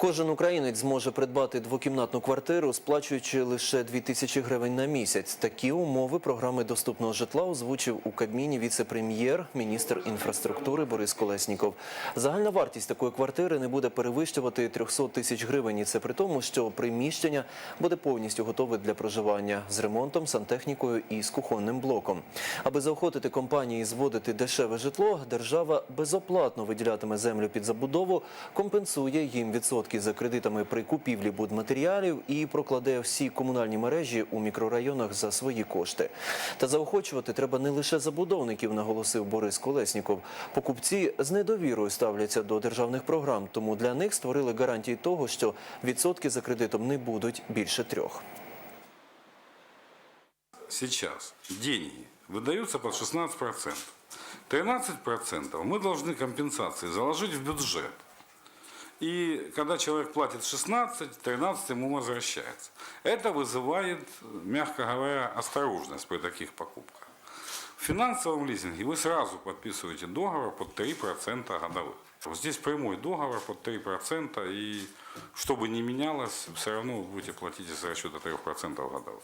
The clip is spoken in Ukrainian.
Кожен українець зможе придбати двокімнатну квартиру, сплачуючи лише 2 тисячі гривень на місяць. Такі умови програми доступного житла озвучив у Кабміні віце-прем'єр, міністр інфраструктури Борис Колесніков. Загальна вартість такої квартири не буде перевищувати 300 тисяч гривень. І це при тому, що приміщення буде повністю готове для проживання з ремонтом, сантехнікою і з кухонним блоком. Аби заохотити компанії зводити дешеве житло, держава безоплатно виділятиме землю під забудову, компенсує їм відсотки за кредитами при купівлі будматеріалів і прокладе всі комунальні мережі у мікрорайонах за свої кошти. Та заохочувати треба не лише забудовників, наголосив Борис Колесніков. Покупці з недовірою ставляться до державних програм, тому для них створили гарантії того, що відсотки за кредитом не будуть більше трьох. Сейчас деньги выдаются под 16%. 13% мы должны компенсации заложить в бюджет. И когда человек платит 16, 13 ему возвращается. Это вызывает, мягко говоря, осторожность при таких покупках. В финансовом лизинге вы сразу подписываете договор под 3% годовых. Вот Здесь прямой договор под 3%, и что бы ни менялось, все равно вы будете платить из расчета 3% годовых.